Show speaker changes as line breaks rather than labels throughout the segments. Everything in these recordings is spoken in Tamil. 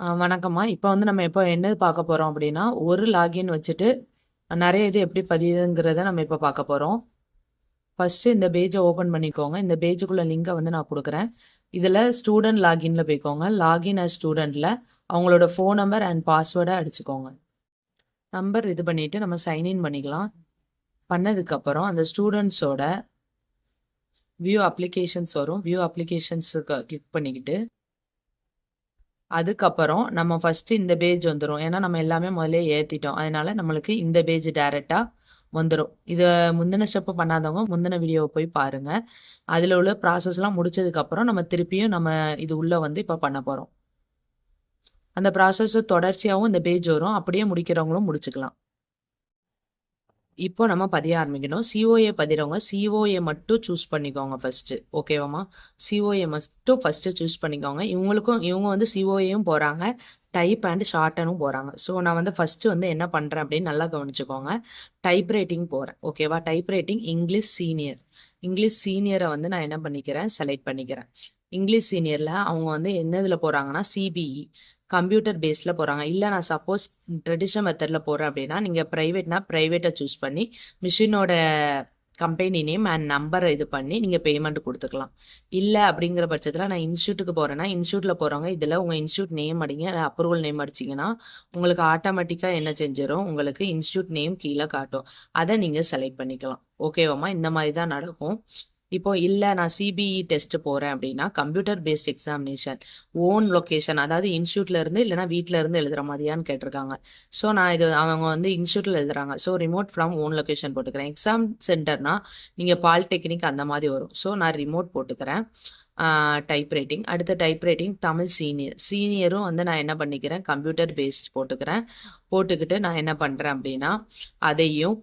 வணக்கம்மா. இப்போ வந்து நம்ம இப்போ என்ன பார்க்க போகிறோம் அப்படின்னா ஒரு லாகின் வச்சுட்டு நிறைய இது எப்படி பதியுதுங்கிறத நம்ம இப்போ பார்க்க போகிறோம் ஃபர்ஸ்ட்டு இந்த பேஜை ஓப்பன் பண்ணிக்கோங்க. இந்த பேஜுக்குள்ள லிங்கை வந்து நான் கொடுக்குறேன் இதில் ஸ்டூடெண்ட் லாகின்ல போய்க்கோங்க. லாகின் அஸ் ஸ்டூடெண்ட்டில் அவங்களோட ஃபோன் நம்பர் அண்ட் பாஸ்வேர்டை அடிச்சுக்கோங்க. நம்பர் இது பண்ணிவிட்டு நம்ம சைன்இன் பண்ணிக்கலாம். பண்ணதுக்கப்புறம் அந்த ஸ்டூடெண்ட்ஸோட வியூ அப்ளிகேஷன்ஸ் வரும். வியூ அப்ளிகேஷன்ஸுக்கு கிளிக் பண்ணிக்கிட்டு அதுக்கப்புறம் நம்ம ஃபர்ஸ்ட்டு இந்த பேஜ் வந்துடும் ஏன்னா, நம்ம எல்லாமே முதல்ல ஏற்றிட்டோம் அதனால நம்மளுக்கு இந்த பேஜ் டைரெக்டாக வந்துடும் இதை முந்தின ஸ்டெப்பு பண்ணாதவங்க முந்தின வீடியோவை போய் பாருங்கள் அதில் உள்ள ப்ராசஸ்லாம் முடிச்சதுக்கப்புறம் நம்ம திருப்பியும் நம்ம இது உள்ளே வந்து இப்போ பண்ண போகிறோம் அந்த ப்ராசஸ் தொடர்ச்சியாகவும் இந்த பேஜ் வரும். அப்படியே முடிக்கிறவங்களும் முடிச்சுக்கலாம். இப்போ நம்ம பதிய ஆரம்பிக்கணும். சிஓஏ பதிறவங்க சிஓஏ மட்டும் சூஸ் பண்ணிக்கோங்க ஃபர்ஸ்ட்டு. ஓகேவாம்மா? சிஓஏ மட்டும் ஃபஸ்ட்டு சூஸ் பண்ணிக்கோங்க. இவங்களுக்கும் இவங்க வந்து சிஓஏயும் போகிறாங்க டைப் அண்ட் ஷார்ட்டனும் போகிறாங்க ஸோ நான் வந்து ஃபஸ்ட்டு வந்து என்ன பண்ணுறேன் அப்படின்னு நல்லா கவனிச்சுக்கோங்க. டைப் ரைட்டிங் போகிறேன் ஓகேவா? Type writing English senior. English சீனியரை வந்து நான் என்ன பண்ணிக்கிறேன், செலக்ட் பண்ணிக்கிறேன். இங்கிலீஷ் சீனியரில் அவங்க வந்து என்ன இதில் போகிறாங்கன்னா சிபிஇ கம்ப்யூட்டர் பேஸில் போகிறாங்க இல்லை நான் சப்போஸ் ட்ரெடிஷனல் மெத்தடில் போகிறேன் அப்படின்னா, நீங்கள் ப்ரைவேட்னா ப்ரைவேட்டை சூஸ் பண்ணி மிஷினோட கம்பெனி நேம் அண்ட் நம்பரை இது பண்ணி நீங்கள் பேமெண்ட் கொடுத்துக்கலாம் இல்லை அப்படிங்கிற பட்சத்தில் நான் இன்ஸ்டியூட்டுக்கு போகிறேன்னா இன்ஸ்டியூட்டில் போகிறவங்க இதில் உங்கள் இன்ஸ்டியூட் நேம் அடிங்க. அப்ரூவல் நேம் அடிச்சீங்கன்னா, உங்களுக்கு ஆட்டோமேட்டிக்காக என்ன செஞ்சிடும் உங்களுக்கு இன்ஸ்டியூட் நேம் கீழே காட்டும். அதை நீங்கள் செலக்ட் பண்ணிக்கலாம். ஓகேவாம்மா? இந்த மாதிரி தான் நடக்கும். இப்போ இல்லை நான் சிபிஇ டெஸ்ட் போகிறேன் அப்படின்னா, computer based examination own location அதாவது இன்ஸ்டியூட்ல இருந்து இல்லைனா வீட்டில இருந்து எழுதுற மாதிரியான்னு கேட்டிருக்காங்க. ஸோ நான் இது அவங்க வந்து இன்ஸ்டியூட்ல எழுதுறாங்க. So remote from own location போட்டுக்கிறேன். எக்ஸாம் சென்டர்னா நீங்கள் பாலிடெக்னிக் அந்த மாதிரி வரும். ஸோ நான் ரிமோட் போட்டுக்கிறேன். Type writing. அடுத்த டைப் ரைட்டிங் தமிழ் சீனியர். சீனியரும் வந்து நான் என்ன பண்ணிக்கிறேன், கம்ப்யூட்டர் பேஸ்ட் போட்டுக்கிறேன். போட்டுக்கிட்டு நான் என்ன பண்ணுறேன் அப்படின்னா, அதையும்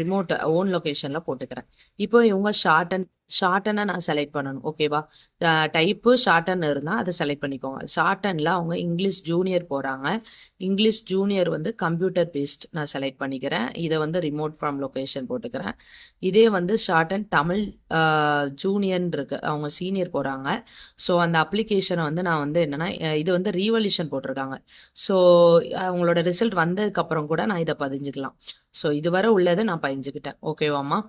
ரிமோட் ஓன் லொக்கேஷனில் போட்டுக்கிறேன். இப்போ இவங்க ஷார்ட்டன் ஷார்டனை நான் செலக்ட் பண்ணணும். ஓகேவா? டைப்பு ஷார்ட்டன் இருந்தால் அதை செலக்ட் பண்ணிக்கோங்க. ஷார்டனில் அவங்க இங்கிலீஷ் ஜூனியர் போகிறாங்க இங்கிலீஷ் ஜூனியர் வந்து கம்ப்யூட்டர் பேஸ்ட் நான் செலக்ட் பண்ணிக்கிறேன். இதை வந்து ரிமோட் ஃப்ரம் லொக்கேஷன் போட்டுக்கிறேன். இதே வந்து ஷார்ட்டன் தமிழ் ஜூனியர்ன்னு இருக்கு. அவங்க சீனியர் போகிறாங்க ஸோ அந்த அப்ளிகேஷனை வந்து நான் வந்து என்னென்னா இது வந்து ரீவல்யூஷன் போட்டிருக்காங்க. ஸோ அவங்களோட ரிசல்ட் வந்ததுக்கப்புறம் கூட நான் இதை பதிஞ்சுக்கலாம். ஸோ இதுவரை உள்ளதை நான் பதிஞ்சுக்கிட்டேன். ஓகேவாம்மா?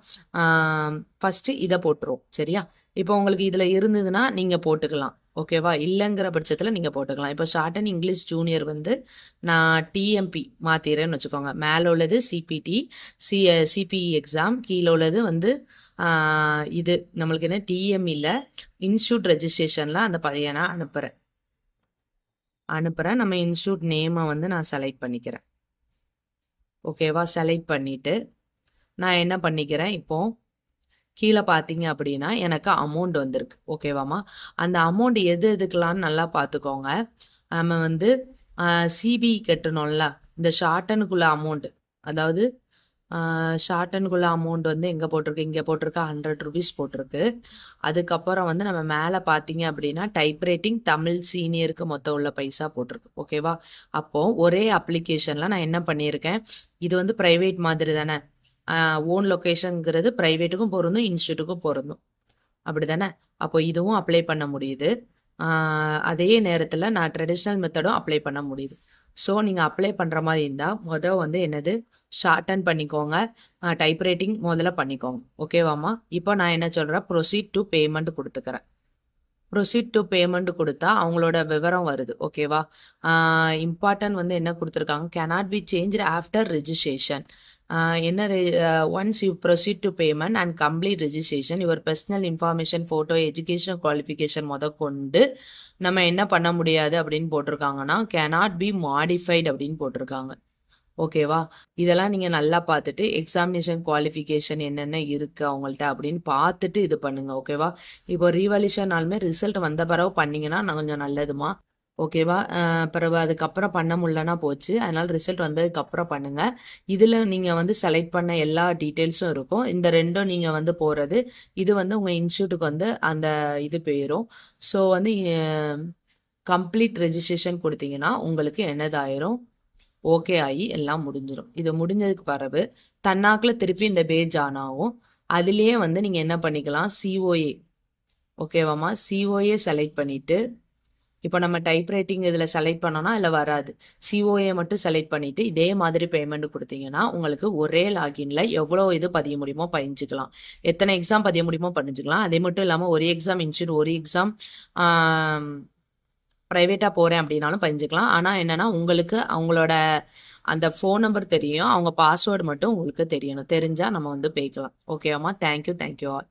ஃபஸ்ட்டு ஃபர்ஸ்ட்டு போட்டுருவோம். சரியா? இப்போ உங்களுக்கு இதில் இருந்ததுன்னா நீங்கள் போட்டுக்கலாம். ஓகேவா? இல்லைங்கிற பட்சத்தில் நீங்கள் போட்டுக்கலாம். இப்போ ஷார்ட்டன் இங்கிலீஷ் ஜூனியர் வந்து நான் டிஎம்பி மாற்றிடுறேன்னு வச்சுக்கோங்க. மேலே உள்ளது சிபிடி, சி சிபிஇ எக்ஸாம். கீழே உள்ளது வந்து இது நம்மளுக்கு என்ன டிஎம்இல இன்ஸ்டியூட் ரெஜிஸ்ட்ரேஷன்லாம் அந்த பையனை நான் அனுப்புகிறேன் அனுப்புகிறேன் நம்ம இன்ஸ்டியூட் நேமை வந்து நான் செலக்ட் பண்ணிக்கிறேன். ஓகேவா? செலக்ட் பண்ணிவிட்டு நான் என்ன பண்ணிக்கிறேன் இப்போது கீழே பார்த்தீங்க அப்படின்னா, எனக்கு அமௌண்ட் வந்திருக்கு. ஓகேவாம்மா? அந்த அமௌண்ட் எது எதுக்கெல்லாம்னு நல்லா பார்த்துக்கோங்க. நம்ம வந்து சிபி கட்டணும்ல, இந்த ஷார்டனுக்குள்ள அமௌண்ட் அதாவது ஷார்டனுக்குள்ள அமௌண்ட் வந்து எங்கே போட்டிருக்கு, இங்கே போட்டிருக்கா ஹண்ட்ரட் ருபீஸ் போட்டிருக்கு. அதுக்கப்புறம் வந்து நம்ம மேலே பார்த்தீங்க அப்படின்னா, டைப்ரைட்டிங் தமிழ் சீனியருக்கு மொத்தம் உள்ள பைசா போட்டிருக்கு. ஓகேவா? அப்போது ஒரே அப்ளிகேஷனில் நான் என்ன பண்ணியிருக்கேன், இது வந்து ப்ரைவேட் மாதிரி தானே. ஓன் லொக்கேஷனுங்கிறது ப்ரைவேட்டுக்கும் பொருந்தும், இன்ஸ்டியூட்டுக்கும் பொருந்தும். அப்படி தானே அப்போ இதுவும் அப்ளை பண்ண முடியுது. அதே நேரத்தில் நான் ட்ரெடிஷ்னல் மெத்தடும் அப்ளை பண்ண முடியுது. ஸோ நீங்கள் அப்ளை பண்ணுற மாதிரி இருந்தால் மொத வந்து என்னது ஷார்ட்டன் பண்ணிக்கோங்க. டைப் ரைட்டிங் முதல்ல பண்ணிக்கோங்க. ஓகேவாம்மா? இப்போ நான் என்ன சொல்கிறேன் ப்ரொசீட் டூ பேமெண்ட் கொடுத்துக்கிறேன் ப்ரொசீட் டூ பேமெண்ட் கொடுத்தா அவங்களோட விவரம் வருது. ஓகேவா? இம்பார்ட்டன்ட் வந்து என்ன கொடுத்துருக்காங்க cannot be change after registration என்ன ரெ once you proceed to payment and complete registration your personal information, photo, education qualification மொதற்கொண்டு நம்ம என்ன பண்ண முடியாது அப்படின்னு போட்டிருக்காங்கன்னா, கேனாட் பி மாடிஃபைட் அப்படின்னு போட்டிருக்காங்க. ஓகேவா? இதெல்லாம் நீங்கள் நல்லா பார்த்துட்டு, எக்ஸாமினேஷன் குவாலிஃபிகேஷன் என்னென்ன இருக்குது அவங்கள்ட்ட அப்படின்னு பார்த்துட்டு இது பண்ணுங்கள் ஓகேவா? இப்போ ரீவேல்யூஷன்னாலுமே ரிசல்ட் வந்த பிறகு பண்ணிங்கன்னா நான் கொஞ்சம் நல்லதும்மா. ஓகேவா? பிறகு அதுக்கப்புறம் பண்ண முடியலன்னா போச்சு. அதனால் ரிசல்ட் வந்ததுக்கப்புறம் பண்ணுங்கள் இதில் நீங்கள் வந்து செலக்ட் பண்ண எல்லா டீட்டெயில்ஸும் இருக்கும். இந்த ரெண்டும் நீங்கள் வந்து போகிறது இது வந்து உங்கள் இன்ஸ்டியூட்டுக்கு வந்து அந்த இது போயிரும். ஸோ வந்து கம்ப்ளீட் ரெஜிஸ்ட்ரேஷன் கொடுத்தீங்கன்னா உங்களுக்கு என்னதாயிரும், ஓகே ஆகி எல்லாம் முடிஞ்சிடும் இது முடிஞ்சதுக்கு பிறகு தன்னாக்கில் திருப்பி இந்த பேஜ் ஆன் ஆகும். அதிலேயே வந்து நீங்கள் என்ன பண்ணிக்கலாம், சிஓஏ ஓகேவாம்மா? சிஓஏ செலக்ட் பண்ணிவிட்டு இப்போ நம்ம டைப் ரைட்டிங் இதில் செலக்ட் பண்ணோன்னா அதில் வராது. சிஓஏ மட்டும் செலக்ட் பண்ணிவிட்டு இதே மாதிரி பேமெண்ட் கொடுத்தீங்கன்னா உங்களுக்கு ஒரே லாகின்ல எவ்வளோ இது பதிய முடியுமோ பதிஞ்சுக்கலாம். எத்தனை எக்ஸாம் பதிய முடியுமோ பதிஞ்சுக்கலாம். அதே மட்டும் இல்லாமல் ஒரு எக்ஸாம் இன்ஸ்டியூட் ஒரு எக்ஸாம் ப்ரைவேட்டாக போகிறேன் அப்படின்னாலும் பதிஞ்சுக்கலாம். ஆனால் என்னென்னா உங்களுக்கு அவங்களோட அந்த ஃபோன் நம்பர் தெரியும். அவங்க பாஸ்வேர்டு மட்டும் உங்களுக்கு தெரியணும் தெரிஞ்சால் நம்ம வந்து பேக்கலாம் ஓகேவாம்மா thank you thank you all